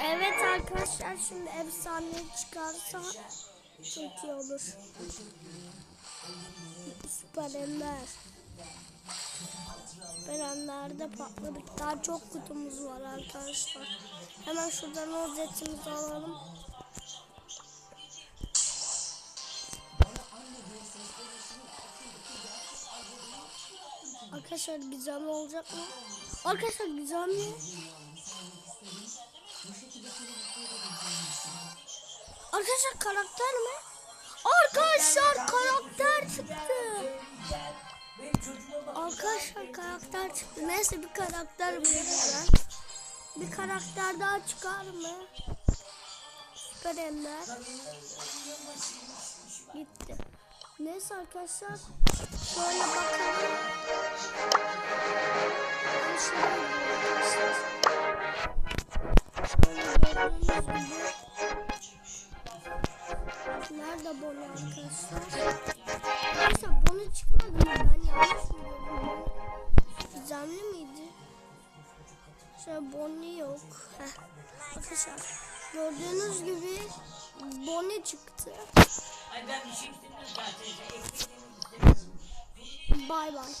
Evet arkadaşlar şimdi efsane çıkarsa çok iyi olur. Süper Ender. Süper Ender'de patladık. Daha çok kutumuz var arkadaşlar. Hemen şuradan rozetimizi alalım. Arkadaşlar gizemli olacak mı? Arkadaşlar gizemli. Arkadaşlar karakter mi? Arkadaşlar karakter çıktı. Arkadaşlar karakter çıktı. Neyse bir karakter güzel. Bir karakter daha çıkar mı? Ender. Gitti. Neyse arkadaşlar. Şöyle bakalım. Nerede Bonnie arkadaşlar? Arkadaşlar Bonnie çıkmadı mı? Ben yanlış mı gördüm? Gizemli miydi? Şöyle Bonnie yok. Heh. Arkadaşlar gördüğünüz gibi Bonnie çıktı. Bay bay.